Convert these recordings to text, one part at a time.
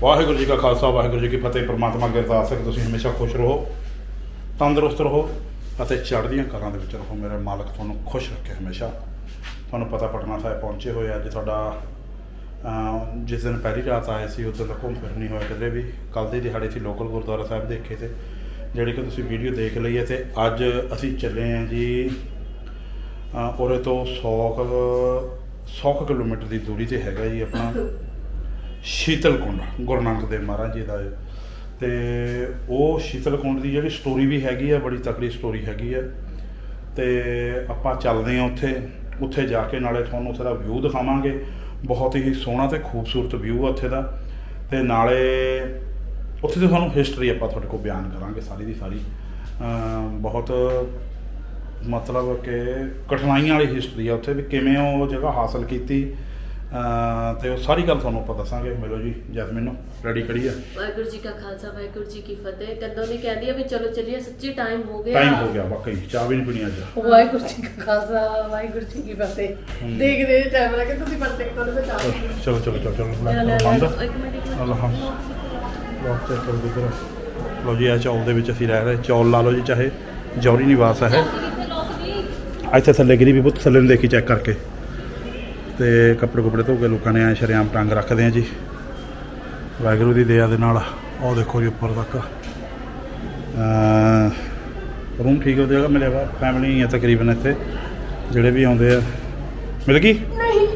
ਵਾਹਿਗੁਰੂ ਜੀ ਕਾ ਖਾਲਸਾ ਵਾਹਿਗੁਰੂ ਜੀ ਕੀ ਫਤਿਹ। ਪ੍ਰਮਾਤਮਾ ਅੱਗੇ ਅਰਦਾਸ ਹੈ ਕਿ ਤੁਸੀਂ ਹਮੇਸ਼ਾ ਖੁਸ਼ ਰਹੋ ਤੰਦਰੁਸਤ ਰਹੋ ਅਤੇ ਚੜ੍ਹਦੀਆਂ ਕਲਾਂ ਦੇ ਵਿੱਚ ਰਹੋ। ਮੇਰੇ ਮਾਲਕ ਤੁਹਾਨੂੰ ਖੁਸ਼ ਰੱਖੇ ਹਮੇਸ਼ਾ। ਤੁਹਾਨੂੰ ਪਤਾ ਪਟਨਾ ਸਾਹਿਬ ਪਹੁੰਚੇ ਹੋਏ ਅੱਜ ਤੁਹਾਡਾ ਜਿਸ ਦਿਨ ਪਹਿਲੀ ਰਾਤ ਆਏ ਸੀ ਉਸ ਦਿਨ ਘੁੰਮ ਫਿਰ ਨਹੀਂ ਹੋਇਆ ਕਿਤੇ ਵੀ। ਕੱਲ ਦੀ ਦਿਹਾੜੇ ਸੀ ਲੋਕਲ ਗੁਰਦੁਆਰਾ ਸਾਹਿਬ ਦੇਖੇ ਤੇ ਜਿਹੜੀ ਕਿ ਤੁਸੀਂ ਵੀਡੀਓ ਦੇਖ ਲਈ ਹੈ ਤੇ ਅੱਜ ਅਸੀਂ ਚੱਲੇ ਹਾਂ ਜੀ ਅ, ਉਰੇ ਤੋਂ 100 100 ਕਿਲੋਮੀਟਰ ਦੀ ਦੂਰੀ ਤੇ ਹੈਗਾ ਜੀ ਆਪਣਾ। ਸ਼ੀਤਲ ਕੁੰਡ ਗੁਰੂ ਨਾਨਕ ਦੇਵ ਮਹਾਰਾਜ ਜੀ ਦਾ। ਇਹ। ਤੇ ਉਹ ਸ਼ੀਤਲ ਕੁੰਡ ਦੀ ਜਿਹੜੀ ਸਟੋਰੀ ਵੀ ਹੈਗੀ ਆ, ਬੜੀ ਤਕੜੀ ਸਟੋਰੀ ਹੈਗੀ ਆ। ਤੇ ਆਪਾਂ ਚੱਲਦੇ ਹਾਂ ਉੱਥੇ। ਉੱਥੇ ਜਾ ਕੇ ਨਾਲੇ ਤੁਹਾਨੂੰ ਉੱਥੇ ਦਾ ਵਿਊ ਦਿਖਾਵਾਂਗੇ। ਬਹੁਤ ਹੀ ਸੋਹਣਾ ਤੇ ਖੂਬਸੂਰਤ ਵਿਊ ਆ ਉੱਥੇ ਦਾ। ਤੇ ਨਾਲੇ ਉੱਥੇ ਦੀ ਤੁਹਾਨੂੰ ਹਿਸਟਰੀ ਆਪਾਂ ਤੁਹਾਡੇ ਕੋਲ ਬਿਆਨ ਕਰਾਂਗੇ ਸਾਰੀ ਦੀ ਸਾਰੀ। ਬਹੁਤ ਮਤਲਬ ਕਿ ਕਠਿਨਾਈਆਂ ਵਾਲੀ ਹਿਸਟਰੀ ਆ ਉੱਥੇ ਵੀ ਕਿਵੇਂ ਉਹ ਜਗ੍ਹਾ ਹਾਸਲ ਕੀਤੀ। ਤੇ ਉਹ ਸਾਰੀ ਗੱਲ ਤੁਹਾਨੂੰ ਆਪਾਂ ਦੱਸਾਂਗੇ। ਮਿਲੋ ਜੀ ਜੈਸਮੀਨ ਨੂੰ। ਰੈਡੀ ਕਰੀ ਆ। ਵਾਹਿਗੁਰੂ ਜੀ ਕਾ ਖਾਲਸਾ ਵਾਹਿਗੁਰੂ ਜੀ ਕੀ ਫਤਿਹ। ਕਦੋਂ ਦੀ ਕਹਿੰਦੀ ਆ ਵੀ ਚਲੋ ਚੱਲੀਏ ਸੱਚੀ ਟਾਈਮ ਹੋ ਗਿਆ। ਟਾਈਮ ਹੋ ਗਿਆ ਵਾਕਈ ਚਾਹ ਵੀ ਨਹੀਂ ਪੀਣੀ ਅੱਜ। ਵਾਹਿਗੁਰੂ ਜੀ ਕਾ ਖਾਲਸਾ ਵਾਹਿਗੁਰੂ ਜੀ ਕੀ ਫਤਿਹ। ਦੇਖਦੇ ਨੇ ਟਾਈਮ ਲੱਗੇ ਤੁਸੀਂ ਪਰਤੇ ਕੋਲ ਤੇ ਚਾਹ ਚਲੋ ਚਲੋ ਚਲੋ ਚਲੋ ਲੈ, ਲੈ, ਲੈ, ਬੰਦ। ਇੱਕ ਮਿੰਟ ਇੱਕ ਮਿੰਟ। ਅਲਹਮਦ ਲੋਕ ਚੈੱਕ ਕਰੋ ਲਓ ਜੀ ਇਹ ਚੌਲ ਦੇ ਵਿੱਚ ਅਸੀਂ ਰਹਿ ਰਹੇ ਚੌਲ ਲਾ ਲਓ ਜੀ ਚਾਹੇ ਜੌਰੀ ਨਿਵਾਸ ਹੈ। ਇੱਥੇ ਥੱਲੇ ਗਿਰੀ ਵੀ ਬਹੁਤ ਥੱਲੇ ਨੂੰ ਦੇਖੀ ਚੈੱਕ ਕਰਕੇ। ਤੇ ਕੱਪੜੇ ਕੁਪੜੇ ਧੋ ਕੇ ਲੋਕਾਂ ਨੇ ਐ ਸ਼ਰੇਆਮ ਟੰਗ ਰੱਖਦੇ ਆ ਜੀ। ਵਾਹਿਗੁਰੂ ਦੀ ਦਇਆ ਦੇ ਨਾਲ ਉਹ ਦੇਖੋ ਜੀ ਉੱਪਰ ਤੱਕ। ਅਹ ਰੂਮ ਠੀਕ ਹੋ ਜਾਏਗਾ ਮਿਲੇਗਾ ਫੈਮਿਲੀ ਹੈ ਤਕਰੀਬਨ ਇੱਥੇ ਜਿਹੜੇ ਵੀ ਆਉਂਦੇ ਆ। ਮਿਲ ਗਈ? ਨਹੀਂ।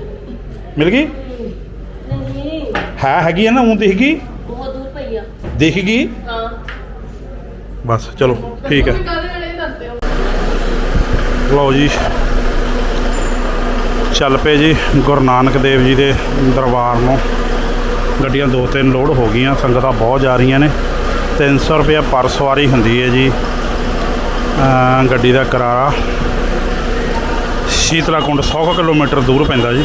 ਮਿਲ ਗਈ? ਨਹੀਂ। ਹੈ ਹੈਗੀ ਹੈ ਨਾ ਉਹ ਦਿਖ ਗਈ? ਬਹੁਤ ਦੂਰ ਪਈ ਆ। ਦਿਖ ਗਈ? ਹਾਂ। ਬਸ ਚਲੋ ਠੀਕ ਹੋ? ਲਓ ਜੀ। ਚੱਲ ਪਏ ਜੀ ਗੁਰੂ ਨਾਨਕ ਦੇਵ ਜੀ ਦੇ ਦਰਬਾਰ ਨੂੰ। ਗੱਡੀਆਂ ਦੋ ਤਿੰਨ ਲੋਡ ਹੋ ਗਈਆਂ, ਸੰਗਤਾਂ ਬਹੁਤ ਜਾ ਰਹੀਆਂ ਨੇ। 300 ਰੁਪਏ ਪਰ ਸਵਾਰੀ ਹੁੰਦੀ ਹੈ ਜੀ ਗੱਡੀ ਦਾ ਕਿਰਾਇਆ ਸ਼ੀਤਲਾ ਕੁੰਡ 100 ਕੁ ਕਿਲੋਮੀਟਰ ਦੂਰ ਪੈਂਦਾ ਜੀ।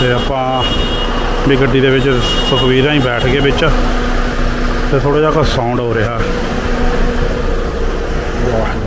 ਤੇ ਆਪਾਂ ਵੀ ਗੱਡੀ ਦੇ ਵਿੱਚ ਸੁਖਵੀਰਾਂ ਹੀ ਬੈਠ ਗਏ ਵਿੱਚ, ਤੇ ਥੋੜਾ ਜਿਹਾ ਕੋ ਸਾਊਂਡ ਹੋ ਰਿਹਾ। ਵਾਹ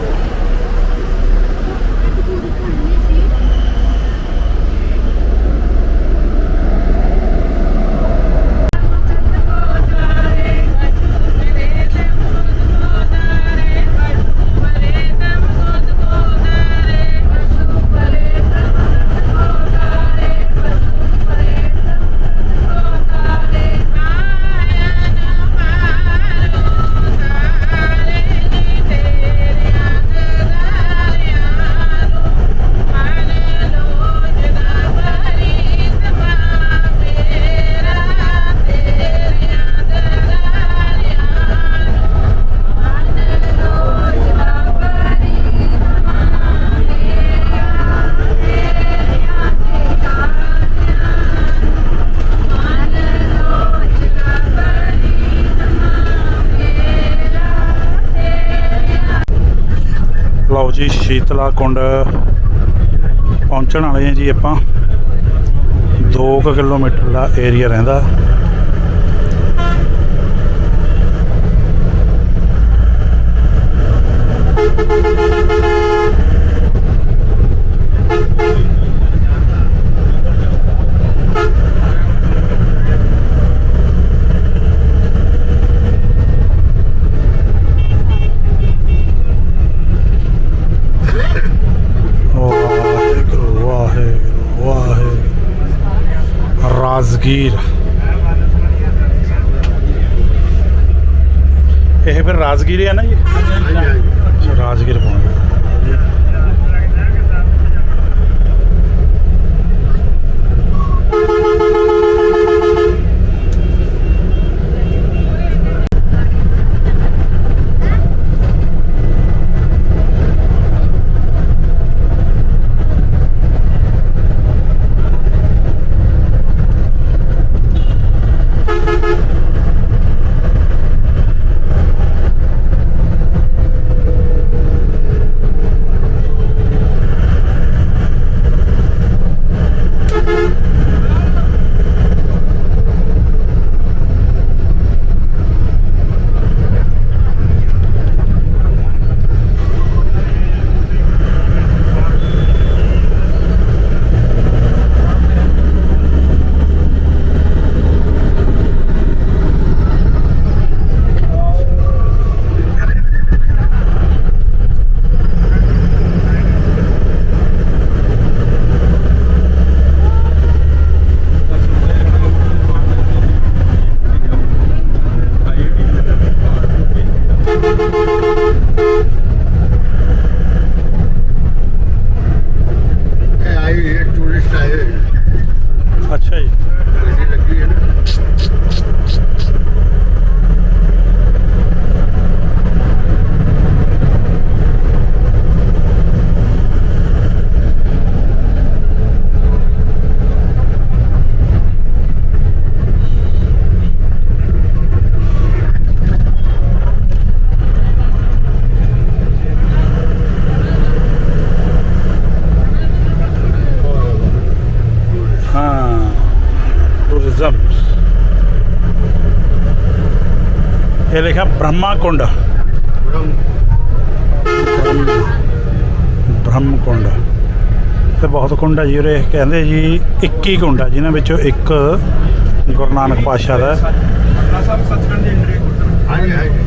ਜੀ ਸ਼ੀਤਲਾ ਕੁੰਡ ਪਹੁੰਚਣ ਵਾਲੇ ਆ ਜੀ ਆਪਾਂ। 2 ਕਿਲੋਮੀਟਰ ਦਾ ਏਰੀਆ ਰਹਿੰਦਾ ਵਾਹਿਗੁਰੂ ਵਾਹਿਗੁਰੂ ਵਾਹਿਗੁਰੂ ਰਾਜ਼ਗੀਰ ਇਹ ਫਿਰ ਰਾਜ਼ਗੀਰ ਹੈ ਨਾ ਜੀ? ਰਾਜ਼ਗੀਰ ਪਹੁੰਚ ਗਏ। ਬ੍ਰਹਮਾ ਬ੍ਰਹਮਕੁੰਡ ਬ੍ਰਹਮ ਤੇ ਬਹੁਤ ਕੁੰਡ ਹੈ ਜੀ ਉਰੇ ਕਹਿੰਦੇ ਜੀ 21 ਕੁੰਡ ਆ, ਜਿਨ੍ਹਾਂ ਵਿੱਚੋਂ ਇੱਕ ਗੁਰੂ ਨਾਨਕ ਪਾਤਸ਼ਾਹ ਦਾ। ਹੈ। ਹਾਂਜੀ ਹਾਂਜੀ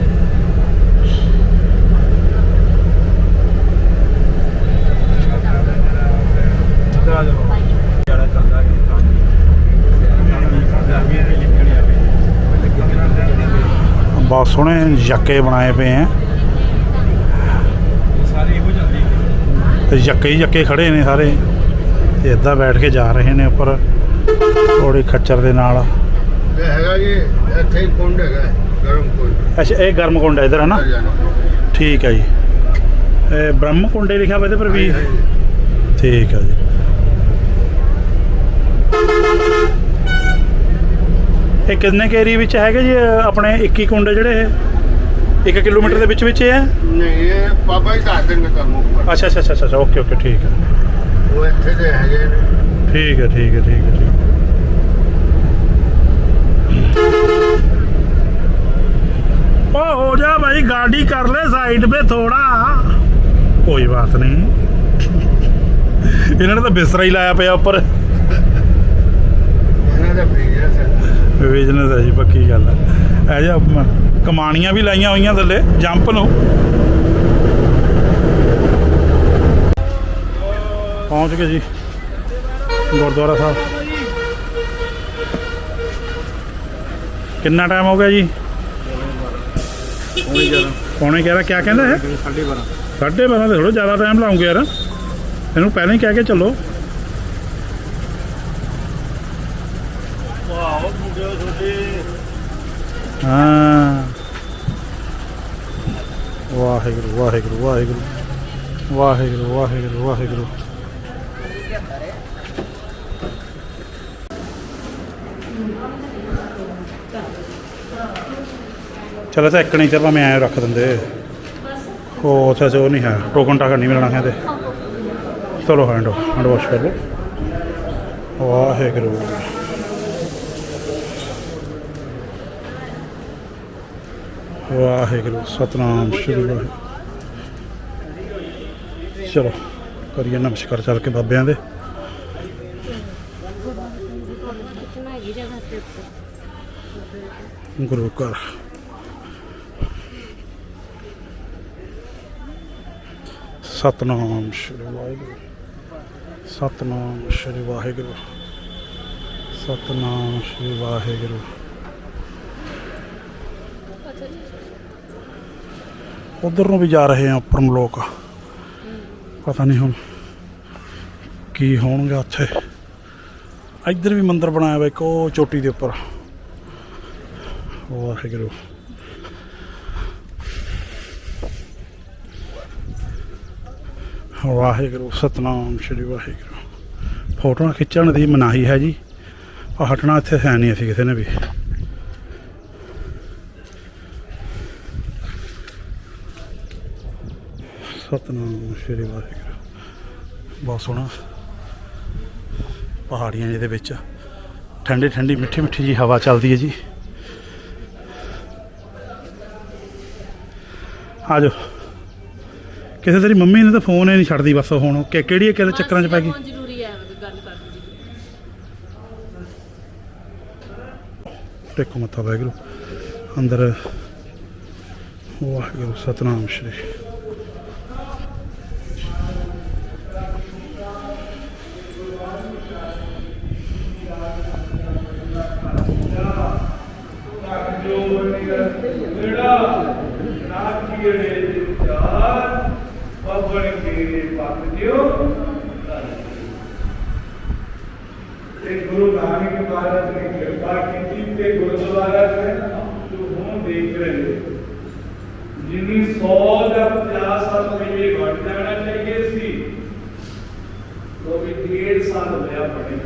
ਬਹੁਤ ਸੋਹਣੇ ਯੱਕੇ ਬਣਾਏ ਪਏ ਆ। ਤੇ ਯੱਕੇ ਖੜੇ ਨੇ ਸਾਰੇ। ਤੇ ਇੱਦਾਂ ਬੈਠ ਕੇ ਜਾ ਰਹੇ ਨੇ ਉੱਪਰ ਥੋੜੀ ਖੱਚਰ ਦੇ ਨਾਲ। ਇਹ ਹੈਗਾ ਜੀ ਇੱਥੇ ਹੀ ਕੁੰਡ ਹੈਗਾ ਗਰਮ ਕੁੰਡ। ਅੱਛਾ ਇਹ ਗਰਮ ਕੁੰਡ ਹੈ ਇਧਰ ਹੈ ਨਾ। ਠੀਕ ਹੈ ਜੀ। ਇਹ ਬ੍ਰਹਮ ਕੁੰਡੇ ਲਿਖਿਆ ਹੋਇਆ ਇਹਦੇ ਪਰ ਵੀ। ਠੀਕ ਹੈ ਜੀ। ਇਹ ਕਿੰਨੇ ਕੇ ਏਰੀਆ ਵਿੱਚ ਹੈਗੇ ਜੀ ਇਹ ਆਪਣੇ 21 ਕੁੰਡੇ ਜਿਹੜੇ ਇਹ 1 ਕਿਲੋਮੀਟਰ ਦੇ ਵਿੱਚ ਵਿੱਚ ਇਹ ਹੈ ਨਹੀਂ ਇਹ ਬਾਬਾ ਹੀ ਦੱਸ ਦੇਣਗੇ ਤੁਹਾਨੂੰ ਉੱਪਰ। ਅੱਛਾ ਅੱਛਾ ਅੱਛਾ ਅੱਛਾ ਓਕੇ ਓਕੇ ਠੀਕ ਹੈ ਉਹ ਇੱਥੇ ਦੇ ਹੈਗੇ ਨੇ ਠੀਕ ਹੈ ਠੀਕ ਹੈ ਠੀਕ ਹੈ ਠੀਕ ਹੈ ओ हो जा भाई गाड़ी कर ले साइड पे थोड़ा कोई बात नहीं ਇਹਨਾਂ ਨੇ ਤਾਂ ਬਿਸਤਰਾ ਹੀ ਲਾਇਆ ਪਿਆ ਉੱਪਰ ਇਹਨਾਂ ਦਾ ਬਿਜ਼ਨਸ ਹੈ ਬਿਜ਼ਨਸ ਹੈ ਜੀ ਪੱਕੀ ਗੱਲ ਹੈ। ਇਹ ਜਿਹਾ ਕਮਾਣੀਆਂ ਵੀ ਲਾਈਆਂ ਹੋਈਆਂ ਥੱਲੇ ਜੰਪ ਨੂੰ। ਪਹੁੰਚ ਗਏ ਜੀ ਗੁਰਦੁਆਰਾ ਸਾਹਿਬ। ਕਿੰਨਾ ਟਾਈਮ ਹੋ ਗਿਆ ਜੀ? ਪੌਣੇ 11 ਕਿਆ ਕਹਿੰਦਾ ਹੈ ਸਾਢੇ 12 ਸਾਢੇ 12 ਤੇ ਥੋੜਾ ਜ਼ਿਆਦਾ ਟਾਈਮ ਲਾਉਂਗੇ ਯਾਰ। ਇਹਨੂੰ ਪਹਿਲਾਂ ਹੀ ਕਹਿ ਕੇ ਚੱਲੋ। ਹਾਂ। ਵਾਹਿਗੁਰੂ ਵਾਹਿਗੁਰੂ ਵਾਹਿਗੁਰੂ। ਵਾਹਿਗੁਰੂ ਵਾਹਿਗੁਰੂ ਵਾਹਿਗੁਰੂ। ਚਲੋ ਤਾਂ ਇੱਕ ਨਹੀਂ ਚੱਲਦਾ ਭਾਵੇਂ ਐਂ ਰੱਖ ਦਿੰਦੇ। ਉਹ ਉੱਥੇ ਜੋ ਨਹੀਂ ਹੈ ਟੋਕਨ ਟਾਕਨ ਨਹੀਂ ਮਿਲਣਾ ਹੈ ਤੇ। ਚਲੋ ਹੈਂਡ ਹੈਂਡ ਵਾਸ਼ ਕਰ ਲਓ। ਵਾਹਿਗੁਰੂ। ਵਾਹਿਗੁਰੂ, ਸਤਨਾਮ, ਸ਼੍ਰੀ ਵਾਹਿਗੁਰੂ। ਚਲੋ, ਕਰੀਏ ਨਮਸਕਾਰ ਚੱਲ ਕੇ ਬਾਬਿਆਂ ਦੇ। ਗੁਰੂ ਘਰ। ਸਤਨਾਮ, ਸ਼੍ਰੀ ਵਾਹਿਗੁਰੂ। ਸਤਨਾਮ, ਸ਼੍ਰੀ ਵਾਹਿਗੁਰੂ। ਸਤਨਾਮ, ਸ਼੍ਰੀ ਵਾਹਿਗੁਰੂ। ਉਧਰ ਨੂੰ ਵੀ ਜਾ ਰਹੇ ਆ ਉੱਪਰ ਨੂੰ ਲੋਕ। ਪਤਾ ਨਹੀਂ ਹੁਣ ਕੀ ਹੋਣਗੇ ਉੱਥੇ। ਇੱਧਰ ਵੀ ਮੰਦਿਰ ਬਣਾਇਆ ਵਾ ਇੱਕ, ਉਹ ਚੋਟੀ ਦੇ ਉੱਪਰ। ਵਾਹਿਗੁਰੂ। ਵਾਹਿਗੁਰੂ, ਸਤਨਾਮ ਸ਼੍ਰੀ ਵਾਹਿਗੁਰੂ। ਫੋਟੋਆਂ ਖਿੱਚਣ ਦੀ ਮਨਾਹੀ ਹੈ ਜੀ। ਪਰ ਹਟਣਾ ਇੱਥੇ ਹੈ ਨਹੀਂ ਅਸੀਂ ਕਿਸੇ ਨੇ ਵੀ। ਸਤਨਾਮ ਸ਼੍ਰੀ ਵਾਹਿਗੁਰੂ। ਬਹੁਤ ਸੋਹਣਾ ਪਹਾੜੀਆਂ ਜਿਹਦੇ ਵਿੱਚ। ਠੰਡੀ ਠੰਡੀ ਮਿੱਠੀ ਮਿੱਠੀ ਜੀ ਹਵਾ ਚੱਲਦੀ ਹੈ ਜੀ। ਆ ਜਾਓ ਕਿਸੇ ਤੇਰੀ ਮੰਮੀ ਨੇ ਤਾਂ ਫੋਨ ਹੀ ਨਹੀਂ ਛੱਡਦੀ ਬਸ ਹੁਣ। ਕਿ ਕਿਹੜੀ ਕਿਹੜੇ ਚੱਕਰਾਂ 'ਚ ਪੈ ਗਈ? ਜ਼ਰੂਰੀ ਹੈ ਗੱਲ ਕਰਨੀ ਟੇਕੋ ਮੱਥਾ ਵਾਹਿਗੁਰੂ ਅੰਦਰ ਵਾਹਿਗੁਰੂ ਸਤਨਾਮ ਸ਼੍ਰੀ ਤੇ ਗੁਰੂ ਨਾਨਕ ਮਹਾਰਾਜ ਨੇ ਕਿਰਪਾ ਕੀਤੀ ਤੇ ਗੁਰਦੁਆਰਾ ਸਾਹਿਬ ਜੋ ਹੁਣ ਦੇਖ ਰਹੇ ਹੋ ਜਿਨੀ 100 ਜਾਂ 50 ਸਾਲ ਪਹਿਲੇ ਬਣ ਜਾਣਾ ਚਾਹੀਏ ਸੀ, ਉਹ ਵੀ ਡੇਢ ਸਾਲ ਹੋਇਆ ਬਣੇ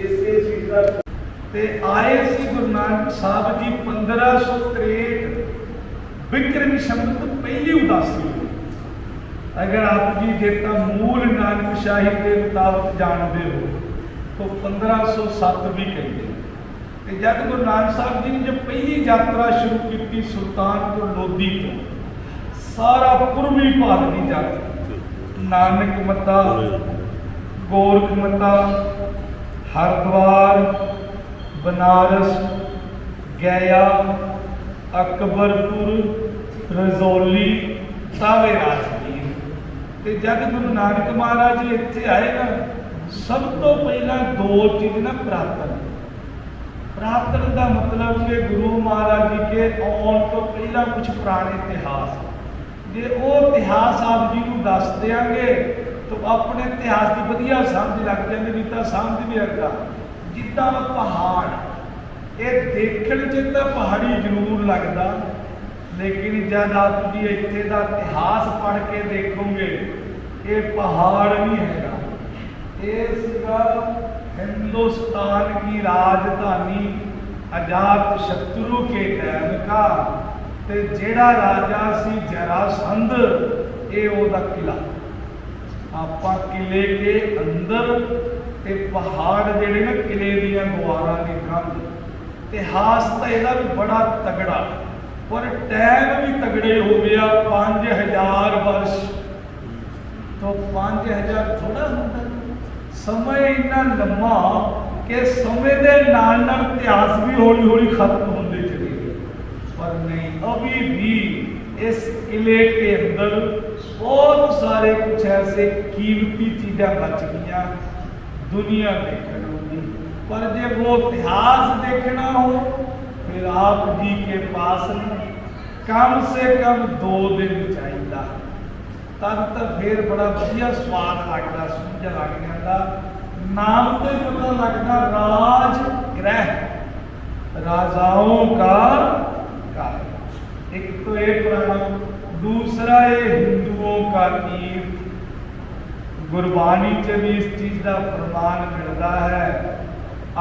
ਇਸੇ ਚੀਜ਼ ਦਾ ਤੇ ਆਏ ਸੀ ਗੁਰੂ ਨਾਨਕ ਸਾਹਿਬ ਜੀ 1563 ਵਿਕਰਮ ਸ਼ਬਦ ਪਹਿਲੀ ਉਦਾਸੀ। ਅਗਰ ਆਪ ਜੀ ਜੇ ਤਾਂ ਮੂਲ ਨਾਨਕ ਸ਼ਾਹੀ ਦੇ ਮੁਤਾਬਕ ਜਾਣਦੇ ਹੋ, ਤਾਂ 1507 ਵੀ ਕਹਿੰਦੇ ਤੇ ਜਦ ਗੁਰੂ ਨਾਨਕ ਸਾਹਿਬ ਜੀ ਨੇ ਜੋ ਪਹਿਲੀ ਯਾਤਰਾ ਸ਼ੁਰੂ ਕੀਤੀ ਸੁਲਤਾਨਪੁਰ ਲੋਧੀ ਤੋਂ, ਸਾਰਾ ਪੂਰਬੀ ਭਾਰਤ ਦੀ ਯਾਤਰਾ। ਨਾਨਕ ਮੱਤਾ ਗੋਰਖ ਮੱਤਾ ਹਰਿਦੁਆਰ, ਬਨਾਰਸ, ਗਇਆ, ਅਕਬਰਪੁਰ, ਰਜ਼ੌਲੀ, ਤਾਵੇ ਰਾਜਗੀਰ ਤੇ ਜਦ ਗੁਰੂ ਨਾਨਕ ਮਹਾਰਾਜ ਜੀ ਇੱਥੇ ਆਏ ਨਾ, ਸਭ ਤੋਂ ਪਹਿਲਾਂ ਦੋ ਚੀਜ਼ ਨਾ ਪ੍ਰਾਪਤ ਪ੍ਰਾਪਤ ਦਾ ਮਤਲਬ ਕਿ ਗੁਰੂ ਮਹਾਰਾਜ ਜੀ ਕੇ ਆਉਣ ਤੋਂ ਪਹਿਲਾਂ ਕੁਝ ਪੁਰਾਣੇ ਇਤਿਹਾਸ। ਜੇ ਉਹ ਇਤਿਹਾਸ ਆਪ ਜੀ ਨੂੰ ਦੱਸ ਦਿਆਂਗੇ, ਤਾਂ ਆਪਣੇ ਇਤਿਹਾਸ ਦੀ ਵਧੀਆ ਸਮਝ ਲੱਗ ਜਾਂਦੀ ਨਹੀਂ ਤਾਂ ਸਮਝ ਵੀ ਆਉਂਦਾ ਜਿੱਦਾਂ ਪਹਾੜ, ਇਹ ਦੇਖਣ 'ਚ ਤਾਂ ਪਹਾੜੀ ਜ਼ਰੂਰ ਲੱਗਦਾ। ਲੇਕਿਨ ਜਦ ਆਪ ਜੀ ਇੱਥੇ ਦਾ ਇਤਿਹਾਸ ਪੜ੍ਹ ਕੇ ਦੇਖੋਗੇ ਇਹ ਪਹਾੜ ਨਹੀਂ ਹੈਗਾ ਇਹ ਸੀਗਾ हिंदुस्तान की राजधानी अजात शत्रु के टाइम का ਤੇ ਜਿਹੜਾ ਰਾਜਾ ਸੀ ਜਰਾਸੰਧ ਇਹ ਉਹਦਾ ਕਿਲਾ ਆਪਾਂ ਕਿਲੇ ਕੇ ਅੰਦਰ ਤੇ ਪਹਾੜ ਜਿਹੜੇ ਨਾ ਕਿਲੇ ਦੀਆਂ ਦੁਆਰਾਂ ਦੀ ਕੰਧ ਇਤਿਹਾਸ ਤਾਂ ਇਹਦਾ ਵੀ ਬੜਾ ਤਗੜਾ ਪਰ ਟਾਈਮ ਵੀ ਤਗੜੇ ਹੋ ਗਿਆ 5000 ਵਰਸ਼। ਤੋਂ 5000 ਥੋੜਾ ਹੁੰਦਾ। ਸਮਾਂ ਇੰਨਾ ਲੰਮਾ ਕਿ ਸਮੇਂ ਦੇ ਨਾਲ ਨਾਲ ਇਤਿਹਾਸ ਵੀ ਹੌਲੀ ਹੌਲੀ ਖਤਮ ਹੁੰਦੇ ਚਲੇ ਗਏ। ਪਰ ਨਹੀਂ, ਅਭੀ ਵੀ ਇਸ ਕਿਲੇ ਦੇ ਅੰਦਰ ਬਹੁਤ ਸਾਰੇ ਕੁਝ ਐਸੇ ਕੀਮਤੀ ਚੀਜ਼ਾਂ ਬਚ ਗਈਆਂ, ਦੁਨੀਆ ਦੇਖਣ ਨੂੰ ਪਰ ਜੇ ਉਹ ਇਤਿਹਾਸ ਦੇਖਣਾ ਹੋ आप जी के पास कम से कम दो दिन चाहिए तब तो फिर बड़ा वजिया स्वाद लगता समझ लग जाता नाम तो पता लगता राज ग्रह राजाओं का कार्य एक तो ये प्रणाम दूसरा ये हिंदुओं का तीर्थ गुरबानी च भी इस चीज़ का प्रमाण मिलता है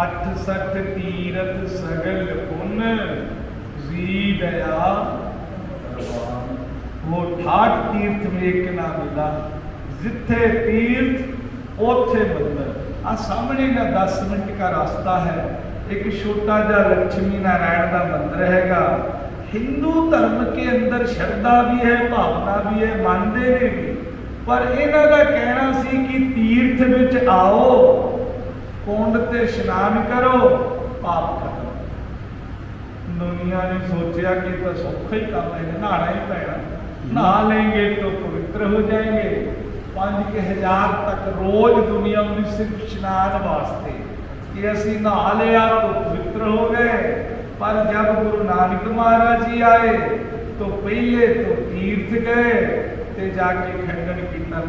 ਅਠ ਸਤ ਤੀਰਤ ਸਗਲ ਪੁੰਨ, ਜੀ ਦਇਆ ਹੋ ਠਾਠ ਤੀਰਥ ਮੇਕ ਨਾ ਮਿਲਾ। ਜਿੱਥੇ ਤੀਰਥ, ਉਥੇ ਮੰਦਰ। ਆ ਸਾਹਮਣੇ ਦਾ 10 ਮਿੰਟ ਦਾ ਰਸਤਾ ਹੈ। ਇੱਕ ਛੋਟਾ ਜਿਹਾ ਲక్ష్ਮੀ ਨਾਰਾਇਣ ਦਾ ਮੰਦਰ ਹੈਗਾ। ਹਿੰਦੂ ਧਰਮ ਕੇ ਅੰਦਰ ਸ਼ਰਧਾ ਵੀ ਹੈ, ਭਾਵਨਾ ਵੀ ਹੈ, ਮੰਨਦੇ ਨੇ ਪਰ ਇਹਨਾਂ ਦਾ ਕਹਿਣਾ ਸੀ ਕਿ ਤੀਰਥ ਵਿੱਚ ਆਓ। से स्नान करो पाप करो। दुनिया ने सोचा कि तो सौखा ही काम है नहाना ही पैना। हम्म। नहा लेंगे तो पवित्र हो जाएँगे। पाँच हज़ार तक रोज दुनिया में सिर्फ़ स्नान वास्ते। कि असी नहा लिया तो पवित्र हो गए। पर जब गुरु नानक महाराज जी आए तो पहले तो तीर्थ गए तो जाके खंडन किया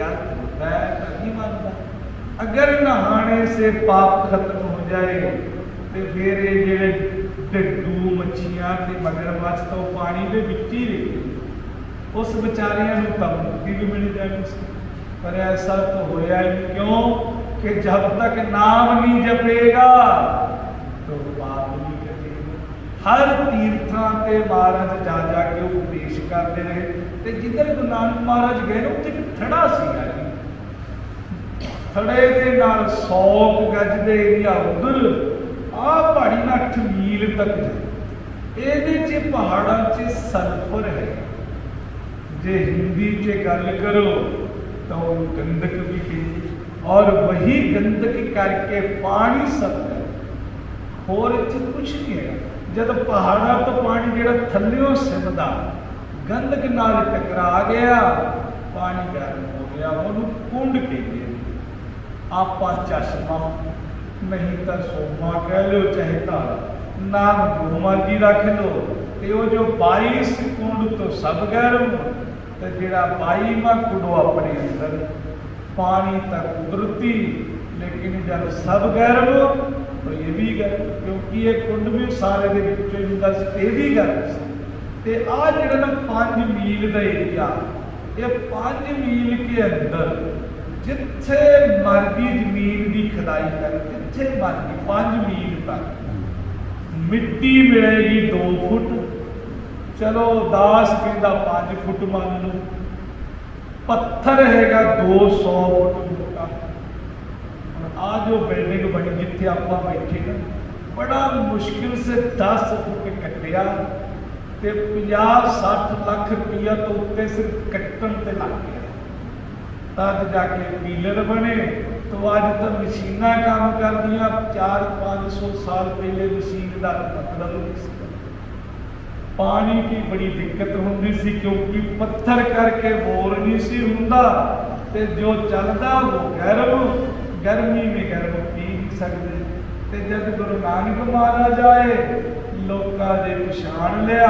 गलत होता है तो नहीं मानता। ਅਗਰ ਨਹਾਣੇ ਸੇ ਪਾਪ ਖਤਮ ਹੋ ਜਾਏ, ਤੇ ਫਿਰ ਇਹ ਜਿਹੜੇ ਡੱਡੂ ਮੱਛੀਆਂ ਤੇ ਮਗਰਮੱਛ ਤੋਂ ਪਾਣੀ ਦੇ ਵਿੱਚ ਹੀ ਰਹੇ ਉਸ ਵਿਚਾਰਿਆਂ ਨੂੰ ਤਾਂ ਮੁਕਤੀ ਵੀ ਮਿਲ ਜਾਣੀ ਸੀ। ਪਰ ਐਸਾ ਤਾਂ ਹੋਇਆ ਨਹੀਂ। ਕਿਉਂ? ਕਿ ਜਦ ਤੱਕ ਨਾਮ ਨਹੀਂ ਜਪੇਗਾ तो ਪਾਪ ਨਹੀਂ ਕਟੇਗਾ ਹਰ ਤੀਰਥਾਂ ਤੇ ਮਹਾਰਾਜ ਜਾ ਜਾ ਕੇ ਉਪਦੇਸ਼ ਕਰਦੇ ਰਹੇ। ਤੇ ਜਿੱਧਰ ਗੁਰੂ ਨਾਨਕ ਮਹਾਰਾਜ ਗਏ ਨਾ, ਉੱਥੇ ਇੱਕ ਥੜਾ ਸੀ ਥੜੇ ਦੇ ਨਾਲ 100 ਕੁ ਗੱਜ ਦੇ ਏਰੀਆ ਉਧਰ ਆ ਪਹਾੜੀ ਨਾਲ 8 ਮੀਲ ਤੱਕ ਜਾ ਇਹਦੇ 'ਚ ਪਹਾੜਾਂ 'ਚ ਸਲਫਰ ਹੈ। ਜੇ ਹਿੰਦੀ 'ਚ ਗੱਲ ਕਰੋ, ਤਾਂ ਉਹ ਗੰਧਕ ਵੀ ਕਹਿੰਦੇ ਔਰ ਵਹੀ ਗੰਧਕ ਕਰਕੇ ਪਾਣੀ ਸਭ ਹੈ। ਹੋਰ ਇੱਥੇ ਕੁਝ ਨਹੀਂ ਹੈ। ਜਦ ਪਹਾੜਾਂ ਤੋਂ ਪਾਣੀ ਜਿਹੜਾ ਥੱਲਿਓਂ ਸਿਮਦਾ ਗੰਦਕ ਨਾਲ ਟਕਰਾ ਗਿਆ, ਪਾਣੀ ਗਰਮ ਹੋ ਗਿਆ, ਉਹਨੂੰ ਕੁੰਡ ਕਹਿੰਦੇ ਨੇ ਆਪਾਂ ਚਸ਼ਮਾ ਨਹੀਂ ਤਾਂ ਸੋਮਾ ਕਹਿ ਲਿਓ, ਚਾਹੇ ਧਾਰਾ। ਨਾਮ ਜੋ ਰੱਖ ਲਓ, ਤੇ ਉਹ ਜੋ 22 ਕੁੰਡ ਤੋਂ ਸਭ ਗਰਮ ਤੇ ਜਿਹੜਾ 22ਵਾਂ ਕੁੰਡੋ ਆਪਣੇ ਅੰਦਰ, ਪਾਣੀ ਤਾਂ ਕੁਦਰਤੀ, ਲੇਕਿਨ ਜਦ ਸਭ ਗਰਮ ਤਾਂ ਇਹ ਵੀ ਗਰਮ ਕਿਉਂਕਿ ਇਹ ਕੁੰਡ ਵੀ ਸਾਰੇ ਦੇ ਵਿੱਚ ਹੁੰਦਾ ਸੀ, ਇਹ ਵੀ ਗੱਲ ਸੀ। ਤੇ ਆ ਜਿਹੜਾ ਨਾ 5 ਮੀਲ ਦਾ ਏਰੀਆ ਇਹ 5 ਮੀਲ ਕੇ ਅੰਦਰ ਜਿੱਥੇ ਮਰਦੀ ਜ਼ਮੀਨ ਦੀ ਖਦਾਈ ਕਰ ਜਿੱਥੇ ਮਰਦੀ 5 ਮੀਲ ਤੱਕ ਮਿੱਟੀ ਮਿਲੇਗੀ 2 ਫੁੱਟ। ਚਲੋ ਦਾਸ ਕਹਿੰਦਾ 5 ਫੁੱਟ ਮੰਨ ਲਓ। ਪੱਥਰ ਹੈਗਾ 200 ਫੁੱਟ ਮੋਟਾ। ਹੁਣ ਆ ਜੋ ਬਿਲਡਿੰਗ ਬਣੀ ਜਿੱਥੇ ਆਪਾਂ ਬੈਠੇ ਨਾ, ਬੜਾ ਮੁਸ਼ਕਿਲ ਸੇ 10 ਫੁੱਟ ਕੱਟਿਆ ਤੇ 50 60 ਲੱਖ ਰੁਪਈਆ ਤੋਂ ਉੱਤੇ ਸਿਰਫ ਕੱਟਣ ਤੇ ਲੱਗ ਗਿਆ। ਤਦ ਜਾ ਕੇ ਪੀਲਰ ਬਣੇ। ਤੋ ਅੱਜ ਤਾਂ ਮਸ਼ੀਨਾਂ ਕੰਮ ਕਰਦੀਆਂ। 4-500 ਸਾਲ ਪਹਿਲੇ ਮਸ਼ੀਨ ਦਾ ਮਤਲਬ ਨਹੀਂ ਸੀ। ਪਾਣੀ ਦੀ ਬੜੀ ਦਿੱਕਤ ਹੁੰਦੀ ਸੀ ਕਿਉਂਕਿ ਪੱਥਰ ਕਰਕੇ ਬੋਰ ਨਹੀਂ ਸੀ ਹੁੰਦਾ ਤੇ ਜੋ ਚੱਲਦਾ ਉਹ ਗਰਮ, ਗਰਮੀ ਵਿੱਚ ਗਰਮ ਪੀ ਨਹੀਂ ਸਕਦੇ। ਤੇ ਜਦ ਗੁਰੂ ਨਾਨਕ ਮਹਾਰਾਜ ਆਏ, ਲੋਕਾਂ ਦੇ ਪਛਾਣ ਲਿਆ।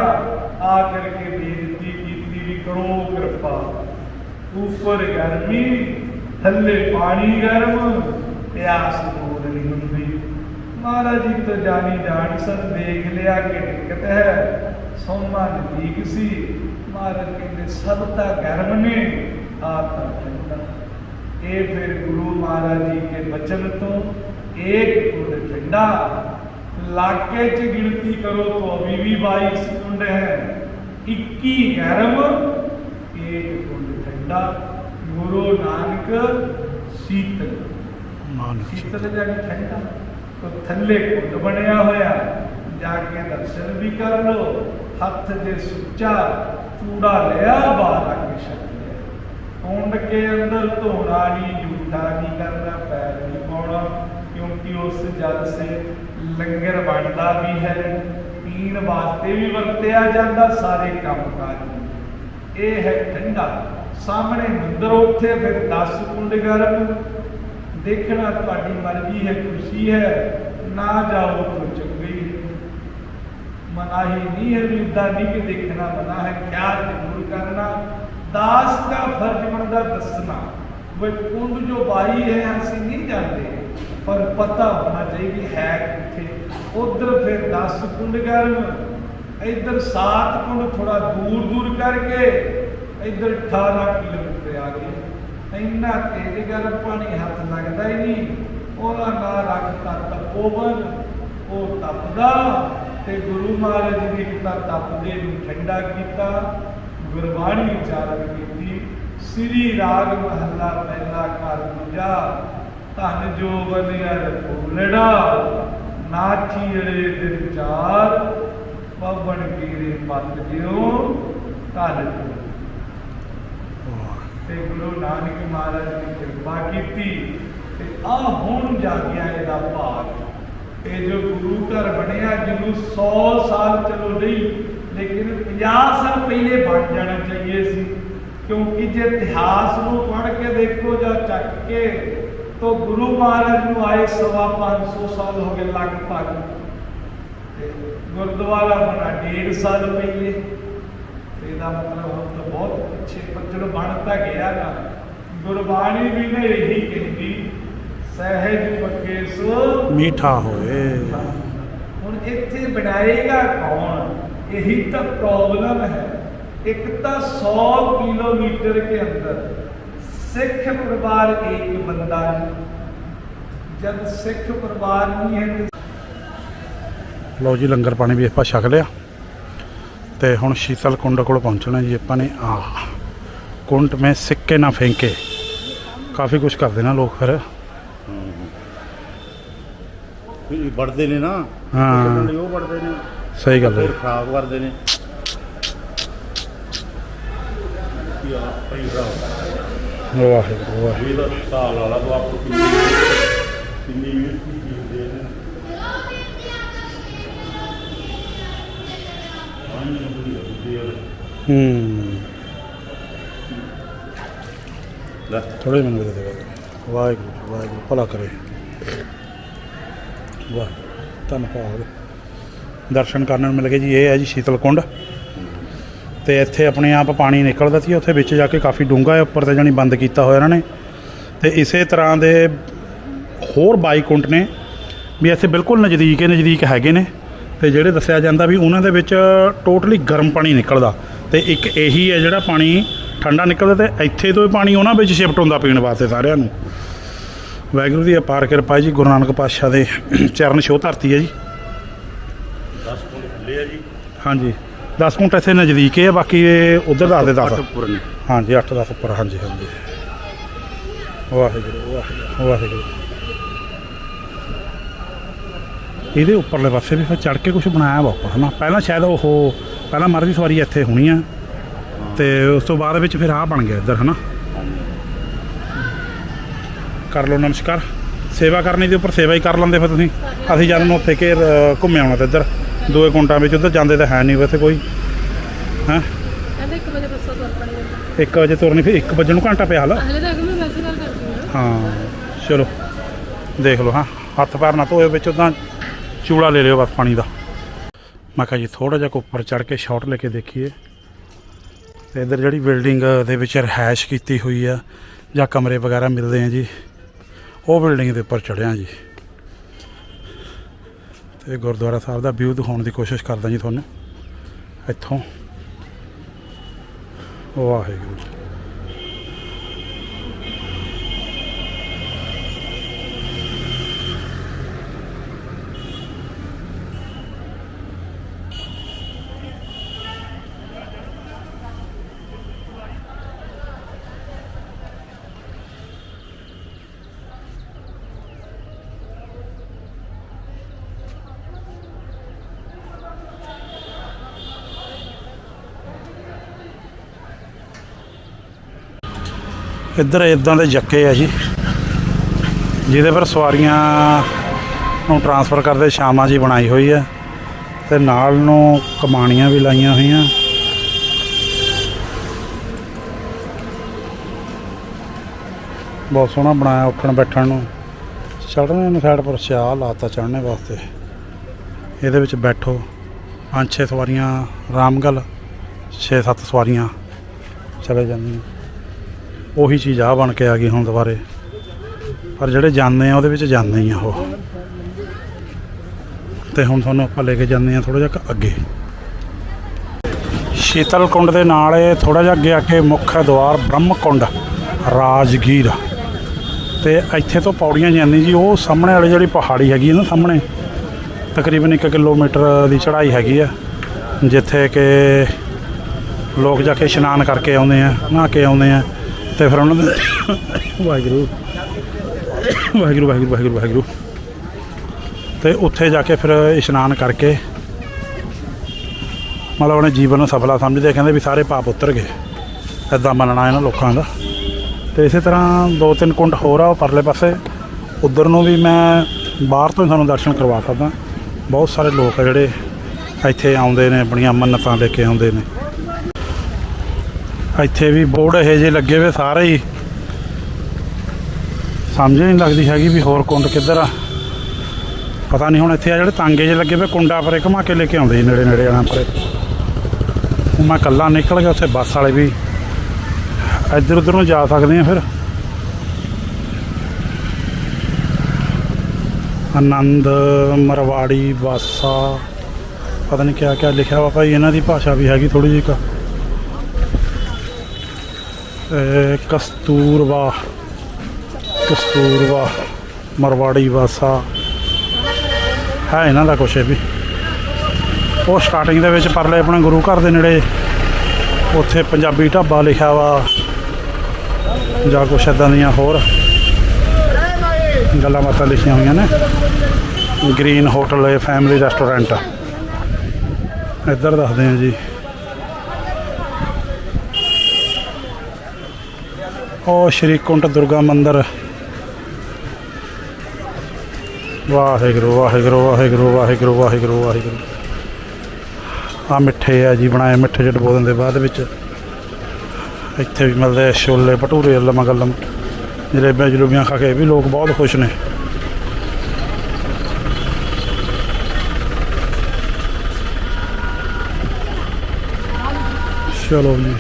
ਆ ਕਰਕੇ ਬੇਨਤੀ ਕੀਤੀ ਵੀ ਕਰੋ ਕਿਰਪਾ। ਉੱਪਰ ਗਰਮੀ ਥੱਲੇ ਪਾਣੀ ਗਰਮ ਪਿਆਸ ਦੂਰ ਨਹੀਂ ਹੁੰਦੀ ਮਹਾਰਾਜ ਜੀ ਤਾਂ ਜਾਣੀ ਜਾਣ ਸਭ ਦੇਖ ਲਿਆ ਕਿ ਦਿੱਕਤ ਹੈ ਸੋਮਾ ਨਜ਼ਦੀਕ ਸੀ ਮਹਾਰਾਜ ਕਹਿੰਦੇ ਸਭ ਤਾਂ ਗਰਮ ਨੇ ਆਪ ਤਾਂ ਠੰਡਾ ਇਹ ਫਿਰ ਗੁਰੂ ਮਹਾਰਾਜ ਜੀ ਕੇ ਬਚਨ ਤੋਂ ਇੱਕ ਗੁਣ ਠੰਡਾ ਲਾਕੇ ਚ ਗਿਣਤੀ ਕਰੋ तो अभी भी बाईस कुंड है इक्की गर्म एक ਵੱਡਾ ਗੁਰੂ ਨਾਨਕ ਸੀਤਲ। ਨਾਨਕ ਸੀਤਲ ਜਿਹੜਾ ਠੰਡਾ ਤੋਂ ਥੱਲੇ ਕੁੰਡ ਬਣਿਆ ਹੋਇਆ। ਜਾ ਕੇ ਦਰਸ਼ਨ ਵੀ ਕਰ ਲੋ ਹੱਥ ਦੇ ਸੁੱਚਾ ਚੂੜਾ ਲਿਆ ਬਾਹਰ ਆ ਕੇ ਛੱਡ ਲਿਆ। ਕੁੰਡ ਕੇ ਅੰਦਰ ਧੋਣਾ ਨਹੀਂ ਜੂਠਾ ਨਹੀਂ ਕਰਨਾ ਪੈਰ ਨਹੀਂ ਪਾਉਣਾ ਕਿਉਂਕਿ ਉਸ ਜਲ ਸੇ ਲੰਗਰ ਬਣਦਾ ਵੀ ਹੈ। ਪੀਣ ਵਾਸਤੇ ਵੀ ਵਰਤਿਆ ਜਾਂਦਾ ਸਾਰੇ ਕੰਮ ਕਾਜ ਇਹ ਹੈ ਠੰਡਾ। ਸਾਹਮਣੇ ਮੰਦਰ ਉੱਥੇ, ਫਿਰ 10 ਕੁੰਡ ਗਰਮ ਦੇਖਣਾ ਤੁਹਾਡੀ ਮਰਜ਼ੀ ਹੈ, ਖੁਸ਼ੀ ਹੈ। ਨਾ ਜਾਓ ਤਾਂ ਚੰਗੀ। ਮਨਾਹੀ ਨਹੀਂ ਹੈ ਵੀ ਏਦਾਂ ਨਹੀਂ ਕਿ ਦੇਖਣਾ, ਮਨਾ ਹੈ ਖਿਆਲ ਜ਼ਰੂਰ ਕਰਨਾ। ਦਾਸ ਦਾ ਫਰਜ਼ ਬਣਦਾ ਦੱਸਣਾ। ਵੀ ਕੁੰਡ ਜੋ ਬਾਈ ਹੈ, ਅਸੀਂ ਨਹੀਂ ਜਾਣਦੇ ਪਰ ਪਤਾ ਹੋਣਾ ਚਾਹੀਦਾ ਹੈ ਕਿੱਥੇ। ਉਧਰ ਫਿਰ 10 ਕੁੰਡ ਗਰਮ ਇੱਧਰ 7 ਕੁੰਡ ਥੋੜਾ ਦੂਰ ਦੂਰ ਕਰਕੇ ਇੱਧਰ 18 ਕਿਲੋਮੀਟਰ ਆ ਗਏ। ਇੰਨਾ ਤੇਜ਼ ਗਰਮ ਪਾਣੀ ਹੱਥ ਲੱਗਦਾ ਹੀ ਨਹੀਂ। ਉਹਦਾ ਨਾਂ ਰੱਖਤਾ ਤਪੋਵਨ, ਉਹ ਤਪਦਾ ਤੇ ਗੁਰੂ ਮਹਾਰਾਜ ਨੇ ਕੀਤਾ ਤਪਦੇ ਨੂੰ ਠੰਡਾ ਕੀਤਾ, ਗੁਰਬਾਣੀ ਉਚਾਰਨ ਕੀਤੀ, ਸ੍ਰੀ ਰਾਗ ਮਹੱਲਾ ਪਹਿਲਾ ਘਰ ਦੂਜਾ ਧਨ ਜੋ ਬਨਿਆਰ ਫੂਲੜਾ ਨਾਚੀੜੇ ਦਿਨ ਚਾਰ, ਪਵਨ ਕੀਰੇ ਪਤ ਜਿਉ, ਧਨ ਜੋ ਤੇ ਗੁਰੂ ਨਾਨਕ ਮਹਾਰਾਜ ਨੇ ਕਿਰਪਾ ਕੀਤੀ ਤੇ ਆ ਹੁਣ ਜਾ ਇਹਦਾ ਭਾਗ। ਇਹ ਜੋ ਗੁਰੂ ਘਰ ਬਣਿਆ, ਜਿਹਨੂੰ 100 ਸਾਲ ਚਲੋ ਨਹੀਂ, ਲੇਕਿਨ 50 ਸਾਲ ਪਹਿਲੇ ਬਣ ਜਾਣਾ ਚਾਹੀਏ ਸੀ। ਕਿਉਂਕਿ ਜੇ ਇਤਿਹਾਸ ਨੂੰ ਪੜ੍ਹ ਕੇ ਦੇਖੋ ਜਾਂ ਚੱਕ ਕੇ, ਤਾਂ ਗੁਰੂ ਮਹਾਰਾਜ ਨੂੰ ਆਏ ਸਵਾ 500 ਸਾਲ ਹੋ ਗਏ ਲਗਭਗ। ਗੁਰਦੁਆਰਾ ਬਣਾ 1.5 ਸਾਲ ਪਹਿਲੇ। ਇਹਦਾ ਮਤਲਬ ਹੁਣ ਤਾਂ ਬਹੁਤ ਪਿੱਛੇ ਪਰ ਚਲੋ ਬਣ ਤਾਂ ਗਿਆ ਨਾ ਗੁਰਬਾਣੀ ਵੀ ਨੇ ਇਹੀ ਕਹਿੰਦੀ ਸਹਿਜ ਪੱਕੇ ਸੋ ਮੀਠਾ ਹੋਏ। ਹੁਣ ਇੱਥੇ ਬਣਾਏਗਾ ਕੌਣ? ਇਹੀ ਤਾਂ ਪ੍ਰੋਬਲਮ ਹੈ। ਇੱਕ ਤਾਂ 100 ਕਿਲੋਮੀਟਰ ਕੇ ਅੰਦਰ ਸਿੱਖ ਪਰਿਵਾਰ ਇੱਕ ਬੰਦਾ ਜਦ ਸਿੱਖ ਪਰਿਵਾਰ ਨਹੀਂ ਹੈ ਲਓ ਜੀ ਲੰਗਰ ਪਾਣੀ ਵੀ ਆਪਾਂ ਛਕ ਲਿਆ। ਤੇ ਹੁਣ ਸ਼ੀਤਲ ਕੁੰਡ ਕੋਲ ਪਹੁੰਚਣਾ ਜੀ ਆਪਾਂ ਨੇ ਆ ਕੁੰਡ ਮੇ ਸਿੱਕੇ ਨਾ ਫੇਂਕੇ। ਕਾਫੀ ਕੁਝ ਕਰਦੇ ਨਾ ਲੋਕ ਫਿਰ। ਵੀ ਵੜਦੇ ਨੇ ਨਾ। ਹਾਂ। ਕੱਢਣ ਲਈ ਉਹ ਵੜਦੇ ਨੇ। ਸਹੀ ਗੱਲ ਹੈ। ਫਿਰ ਖਰਾਬ ਕਰਦੇ ਨੇ। ਕੀ ਆ ਪਈ ਖਰਾਬ ਵਾਹਿਗੁਰੂ ਵਾਹਿਗੁਰੂ। ਵੀ ਦਾ ਹਿਸਾਬ ਲਾ ਲਾ ਤੂੰ ਆਪ ਨੂੰ ਕਿੰਨੀ ਕਿੰਨੀ ਵੀ ਚੀਜ਼ ਦੇ ਨੇ ਆਈ ਨਹੀਂ ਬੁਰੀ ਹੁੰਦੀ ਹੈ। ਹੂੰ। ਲੈ ਥੋੜੇ ਮੈਨੂੰ ਦੇ ਦੇ ਵਾਹਿਗੁਰੂ ਵਾਹਿਗੁਰੂ, ਭਲਾ ਕਰੇ। ਵਾਹ, ਧੰਨਵਾਦ। ਦਰਸ਼ਨ ਕਰਨ ਨੂੰ ਮਿਲ ਗਏ ਜੀ, ਇਹ ਹੈ ਜੀ ਸ਼ੀਤਲ ਕੁੰਡ। ਤੇ ਇੱਥੇ ਆਪਣੇ ਆਪ ਪਾਣੀ ਨਿਕਲਦਾ ਸੀ, ਉੱਥੇ ਵਿੱਚ ਜਾ ਕੇ ਕਾਫੀ ਡੂੰਘਾ ਹੈ, ਉੱਪਰ ਤੇ ਜਾਣੀ ਬੰਦ ਕੀਤਾ ਹੋਇਆ ਇਹਨਾਂ ਨੇ। ਤੇ ਇਸੇ ਤਰ੍ਹਾਂ ਦੇ ਹੋਰ ਬਾਈਕੁੰਟ ਨੇ। ਵੀ ਇੱਥੇ ਬਿਲਕੁਲ ਨਜ਼ਦੀਕ ਹੀ, ਨਜ਼ਦੀਕ ਹੈਗੇ ਨੇ। ਤੇ ਜਿਹੜੇ ਦੱਸਿਆ ਜਾਂਦਾ ਵੀ ਉਹਨਾਂ ਦੇ ਵਿੱਚ ਟੋਟਲੀ ਗਰਮ ਪਾਣੀ ਨਿਕਲਦਾ ਤੇ ਇੱਕ ਇਹੀ ਹੈ ਜਿਹੜਾ ਪਾਣੀ ਠੰਡਾ ਨਿਕਲਦਾ ਤੇ ਇੱਥੇ ਤੋਂ ਹੀ ਪਾਣੀ ਉਹਨਾਂ ਵਿੱਚ ਸ਼ਿਫਟ ਹੁੰਦਾ ਪੀਣ ਵਾਸਤੇ ਸਾਰਿਆਂ ਨੂੰ। ਵਾਹਿਗੁਰੂ ਦੀ ਅਪਾਰ ਕਿਰਪਾ ਹੈ ਜੀ ਗੁਰੂ ਨਾਨਕ ਪਾਤਸ਼ਾਹ ਦੇ ਚਰਨ ਛੋਹ ਧਰਤੀ ਹੈ ਜੀ। 10 ਕੁੰਡ ਖੁੱਲੇ ਆ ਜੀ। ਹਾਂਜੀ 10 ਕੁੰਟ ਇੱਥੇ ਨਜ਼ਦੀਕ ਹੀ ਹੈ ਬਾਕੀ ਉਧਰ ਦੱਸ ਦੇ 10 ਉੱਪਰ ਨੇ। ਹਾਂਜੀ 8 10 ਉੱਪਰ ਹਾਂਜੀ ਹਾਂਜੀ। ਵਾਹਿਗੁਰੂ ਵਾਹਿਗੁਰੂ ਵਾਹਿਗੁਰੂ। ਇਹਦੇ ਉੱਪਰਲੇ ਪਾਸੇ ਵੀ ਫਿਰ ਚੜ ਕੇ ਕੁਝ ਬਣਾਇਆ ਵਾ ਉੱਪਰ ਹਨਾ? ਪਹਿਲਾਂ ਸ਼ਾਇਦ ਉਹ ਪਹਿਲਾਂ ਮਰ ਦੀ ਸਵਾਰੀ ਇੱਥੇ ਹੋਣੀ ਆ ਤੇ ਉਸ ਤੋਂ ਬਾਅਦ ਵਿੱਚ ਫਿਰ ਆਹ ਬਣ ਗਿਆ ਇੱਧਰ ਹਨਾ? ਕਰ ਲਓ ਨਮਸਕਾਰ। ਸੇਵਾ ਕਰਨੀ ਦੇ ਉੱਪਰ ਸੇਵਾ ਹੀ ਕਰ ਲੈਂਦੇ ਫਿਰ ਤੁਸੀਂ। ਅਸੀਂ ਜਦ ਨੂੰ ਉੱਥੇ ਅ, ਘੁੰਮੇ ਆਉਣਾ ਤੇ ਇੱਧਰ। ਦੋਏ ਕੁੰਟਾਂ ਵਿੱਚ ਉੱਧਰ ਜਾਂਦੇ ਤਾਂ ਹੈ ਨਹੀਂ ਵੈਸੇ ਕੋਈ। ਹੈਂ? ਕਹਿੰਦੇ 1 ਵਜੇ ਬੱਸਾਂ ਤੁਰ ਪਣੀਆਂ 1 ਵਜੇ ਤੁਰਨੀ ਫਿਰ 1 ਵਜੇ ਨੂੰ ਘੰਟਾ ਪਿਆ ਹਾਲ। ਹਲੇ ਤੱਕ ਮੈਂ ਵੈਸੇ ਗੱਲ ਕਰਦੀ ਹਾਂ ਹਾਂ ਚਲੋ। ਦੇਖ ਲਓ ਹਾਂ। ਹੱਥ ਪੈਰ ਨਾ ਧੋਏ ਵਿੱਚ ਉਦਾਂ ਚੂੜਾ ਲੈ ਲਿਓ ਬਸ ਪਾਣੀ ਦਾ। ਮੈਂ ਕਿਹਾ ਜੀ ਥੋੜਾ ਜਿਹਾ ਉੱਪਰ ਚੜ ਕੇ ਸ਼ਾਟ ਲੈ ਕੇ ਦੇਖੀਏ। ਤੇ ਇਧਰ ਜਿਹੜੀ ਬਿਲਡਿੰਗ ਦੇ ਵਿੱਚ ਰਹਿائش ਕੀਤੀ ਹੋਈ ਆ, ਜਾਂ ਕਮਰੇ ਵਗੈਰਾ ਮਿਲਦੇ ਆ ਜੀ, ਉਹ ਬਿਲਡਿੰਗ ਦੇ ਉੱਪਰ ਚੜਿਆ ਜੀ। ਤੇ ਗੁਰਦੁਆਰਾ ਸਾਹਿਬ ਦਾ ਵਿਊ ਦਿਖਾਉਣ ਦੀ ਕੋਸ਼ਿਸ਼ ਕਰਦਾ ਜੀ ਤੁਹਾਨੂੰ। ਇੱਥੋਂ। ਵਾਹਿਗੁਰੂ। ਇੱਧਰ ਇਦਾਂ ਦੇ ਜੱਕੇ ਆ ਜੀ। ਜਿਹਦੇ ਪਰ ਸਵਾਰੀਆਂ ਨੂੰ ਟਰਾਂਸਫਰ ਕਰਦੇ ਸ਼ਾਮਾਂ ਜੀ ਬਣਾਈ ਹੋਈ ਹੈ ਤੇ ਨਾਲ ਨੂੰ ਕਮਾਣੀਆਂ ਵੀ ਲਾਈਆਂ ਹੋਈਆਂ। ਬਹੁਤ ਸੋਹਣਾ ਬਣਾਇਆ ਉੱਠਣ ਬੈਠਣ ਨੂੰ। ਚੜ੍ਹਨੇ ਨੂੰ ਸਾਈਡ ਪਰ ਸ਼ਿਆ ਲਾਤਾ ਚੜ੍ਹਨੇ ਵਾਸਤੇ। ਇਹਦੇ ਵਿੱਚ ਬੈਠੋ। ਪੰਜ ਛੇ ਸਵਾਰੀਆਂ, ਰਾਮਗਲ ਗੱਲ 6-7 ਸਵਾਰੀਆਂ ਚਲੇ ਜਾਂਦੀਆਂ। ਉਹੀ ਚੀਜ਼ ਆ ਬਣ ਕੇ ਆ ਗਈ ਹੁਣ ਦੁਬਾਰੇ। ਪਰ ਜਿਹੜੇ ਜਾਂਦੇ ਆ, ਉਹਦੇ ਵਿੱਚ ਜਾਂਦੇ ਹੀ ਆ ਉਹ। ਤੇ ਹੁਣ ਤੁਹਾਨੂੰ ਆਪਾਂ ਲੈ ਕੇ ਜਾਂਦੇ ਆ ਥੋੜਾ ਜਿਹਾ ਅੱਗੇ। ਸ਼ੀਤਲ ਕੁੰਡ ਦੇ ਨਾਲ ਇਹ ਥੋੜਾ ਜਿਹਾ ਅੱਗੇ ਆ ਕੇ ਮੁੱਖ ਦੁਆਰ ਬ੍ਰਹਮ ਕੁੰਡ ਰਾਜਗੀਰ। ਤੇ ਇੱਥੇ ਤੋਂ ਪੌੜੀਆਂ ਜਾਂਦੀ ਜੀ, ਉਹ ਸਾਹਮਣੇ ਵਾਲੀ ਜਿਹੜੀ ਪਹਾੜੀ ਹੈਗੀ ਹੈ ਨਾ ਸਾਹਮਣੇ, ਤਕਰੀਬਨ 1 ਕਿਲੋਮੀਟਰ ਦੀ ਚੜ੍ਹਾਈ ਹੈਗੀ ਆ, ਜਿੱਥੇ ਕਿ ਲੋਕ ਜਾ ਕੇ ਇਸ਼ਨਾਨ ਕਰਕੇ ਆਉਂਦੇ ਆ, ਨਹਾ ਕੇ ਆਉਂਦੇ ਆ। ਤੇ ਫਿਰ ਉਹਨਾਂ ਦੇ ਵਾਹਿਗੁਰੂ। ਵਾਹਿਗੁਰੂ ਵਾਹਿਗੁਰੂ ਵਾਹਿਗੁਰੂ ਵਾਹਿਗੁਰੂ। ਤੇ ਉੱਥੇ ਜਾ ਕੇ ਫਿਰ ਇਸ਼ਨਾਨ ਕਰਕੇ ਮਤਲਬ ਆਪਣੇ ਜੀਵਨ ਨੂੰ ਸਫਲਾ ਸਮਝਦੇ ਕਹਿੰਦੇ ਵੀ ਸਾਰੇ ਪਾਪ ਉਤਰ ਗਏ। ਐਦਾਂ ਮੰਨਣਾ ਇਹਨਾਂ ਲੋਕਾਂ ਦਾ। ਤੇ ਇਸੇ ਤਰ੍ਹਾਂ ਦੋ ਤਿੰਨ ਕੁੰਡ ਹੋਰ ਆ, ਉਹ ਪਰਲੇ ਪਾਸੇ। ਉਧਰ ਨੂੰ ਵੀ ਮੈਂ ਬਾਹਰ ਤੋਂ ਹੀ ਤੁਹਾਨੂੰ ਦਰਸ਼ਨ ਕਰਵਾ ਸਕਦਾ। ਬਹੁਤ ਸਾਰੇ ਲੋਕ ਆ ਜਿਹੜੇ ਇੱਥੇ ਆਉਂਦੇ ਨੇ, ਆਪਣੀਆਂ ਮੰਨਤਾਂ ਲੈ ਕੇ ਆਉਂਦੇ ਨੇ। ਇੱਥੇ ਵੀ ਬੋਰਡ ਇਹੋ ਜਿਹੇ ਲੱਗੇ ਹੋਏ ਸਾਰੇ ਹੀ। ਸਮਝ ਨਹੀਂ ਲੱਗਦੀ ਹੈਗੀ ਵੀ ਹੋਰ ਕੁੰਡ ਕਿੱਧਰ ਆ। ਪਤਾ ਨਹੀਂ ਹੁਣ ਇੱਥੇ ਆ ਜਿਹੜੇ ਤਾਂਗੇ ਜਿਹੇ ਲੱਗੇ ਹੋਏ ਕੁੰਡਾ ਪਰੇ ਘੁਮਾ ਕੇ ਲੈ ਕੇ ਆਉਂਦੇ ਜੀ ਨੇੜੇ ਨੇੜੇ ਆਣਾ ਪਰੇ। ਮੈਂ ਇਕੱਲਾ ਨਿਕਲ ਗਿਆ ਉੱਥੇ ਬੱਸ ਵਾਲੇ ਵੀ। ਇੱਧਰ ਉੱਧਰ ਨੂੰ ਜਾ ਸਕਦੇ ਆ ਫਿਰ। ਆਨੰਦ ਮਰਵਾੜੀ ਬਾਸਾ ਪਤਾ ਨਹੀਂ ਕਿਆ ਕਿਆ ਲਿਖਿਆ ਵਾ ਭਾਈ, ਇਹਨਾਂ ਦੀ ਭਾਸ਼ਾ ਵੀ ਹੈਗੀ ਥੋੜੀ ਜਿਹੀ ਕ ਕਸਤੂਰਵਾ ਕਸਤੂਰਵਾ, ਮਰਵਾੜੀ ਵਾਸਾ। ਹੈ ਇਹਨਾਂ ਦਾ ਕੁਛ ਇਹ ਵੀ। ਉਹ ਸਟਾਰਟਿੰਗ ਦੇ ਵਿੱਚ ਪਰਲੇ ਆਪਣੇ ਗੁਰੂ ਘਰ ਦੇ ਨੇੜੇ, ਉੱਥੇ ਪੰਜਾਬੀ ਢਾਬਾ ਲਿਖਿਆ ਵਾ, ਜਾਂ ਕੁਛ ਇਦਾਂ ਦੀਆਂ ਹੋਰ ਗੱਲਾਂ ਬਾਤਾਂ ਲਿਖੀਆਂ ਹੋਈਆਂ ਨੇ। ਗ੍ਰੀਨ ਹੋਟਲ ਹੈ ਫੈਮਿਲੀ ਰੈਸਟੋਰੈਂਟ ਇੱਧਰ ਦੱਸਦੇ ਹਾਂ ਜੀ। ਉਹ ਸ਼੍ਰੀ ਕੁੰਟ ਦੁਰਗਾ ਮੰਦਿਰ। ਵਾਹਿਗੁਰੂ ਵਾਹਿਗੁਰੂ ਵਾਹਿਗੁਰੂ ਵਾਹਿਗੁਰੂ ਵਾਹਿਗੁਰੂ ਵਾਹਿਗੁਰੂ। ਆ ਮਿੱਠੇ ਆ ਜੀ, ਬਣਾਏ ਮਿੱਠੇ ਜਿਹੜੇ ਬੋਲਣ ਦੇ ਬਾਅਦ ਵਿੱਚ। ਇੱਥੇ ਵੀ ਮਿਲਦੇ ਛੋਲੇ ਭਟੂਰੇ ਲਮਾ ਗੱਲਮ ਜਲੇਬੀਆਂ, ਜਲੂਬੀਆਂ ਖਾ ਕੇ ਵੀ ਲੋਕ ਬਹੁਤ ਖੁਸ਼ ਨੇ। ਚਲੋ ਜੀ।